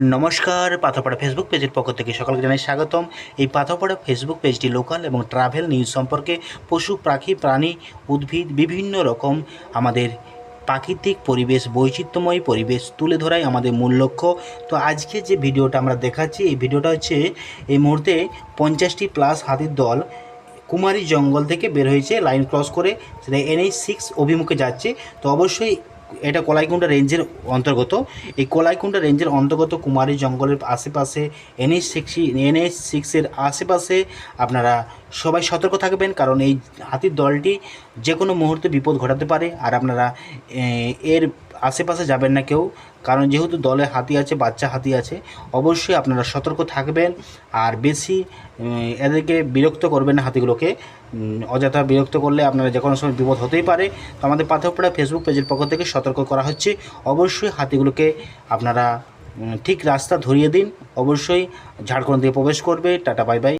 নমস্কার, পাথরপাড়া ফেসবুক পেজের পক্ষ থেকে সকলকে জানাই স্বাগতম। এই পাথরপাড়া ফেসবুক পেজটি লোকাল এবং ট্রাভেল নিউজ সম্পর্কে পশু, পাখি, প্রাণী, উদ্ভিদ, বিভিন্ন রকম আমাদের প্রাকৃতিক পরিবেশ, বৈচিত্র্যময় পরিবেশ তুলে ধরাই আমাদের মূল লক্ষ্য। তো আজকে যে ভিডিওটা আমরা দেখাচ্ছি, এই ভিডিওটা হচ্ছে এই মুহূর্তে পঞ্চাশটি প্লাস হাতির দল কুমারী জঙ্গল থেকে বের হয়েছে লাইন ক্রস করে। সেটা এনএইচ সিক্স অভিমুখে যাচ্ছে। তো অবশ্যই এটা কলাইকুণ্ডা রেঞ্জের অন্তর্গত। এই কলাইকুণ্ডা রেঞ্জের অন্তর্গত কুমারী জঙ্গলের আশেপাশে, এনএইচ সিক্সি এনএইচ সিক্সের আশেপাশে আপনারা সবাই সতর্ক থাকবেন কারণ এই হাতির দলটি যে কোনো মুহূর্তে বিপদ ঘটাতে পারে। আর আপনারা এর আশেপাশে যাবেন না কেউ, কারণ যেহেতু দলে হাতি আছে, বাচ্চা হাতি আছে, অবশ্যই আপনারা সতর্ক থাকবেন আর বেশি এদেরকে বিরক্ত করবেন না হাতিগুলোকে। অযথা বিরক্ত করলে আপনারা যে কোনো সময় বিপদ হতেই পারে। তো আমাদের পাথরপাড়া ফেসবুক পেজের পক্ষ থেকে সতর্ক করা হচ্ছে। অবশ্যই হাতিগুলোকে আপনারা ঠিক রাস্তা ধরিয়ে দিন। অবশ্যই ঝাড়খণ্ড দিয়ে প্রবেশ করবে। Tata, bye bye.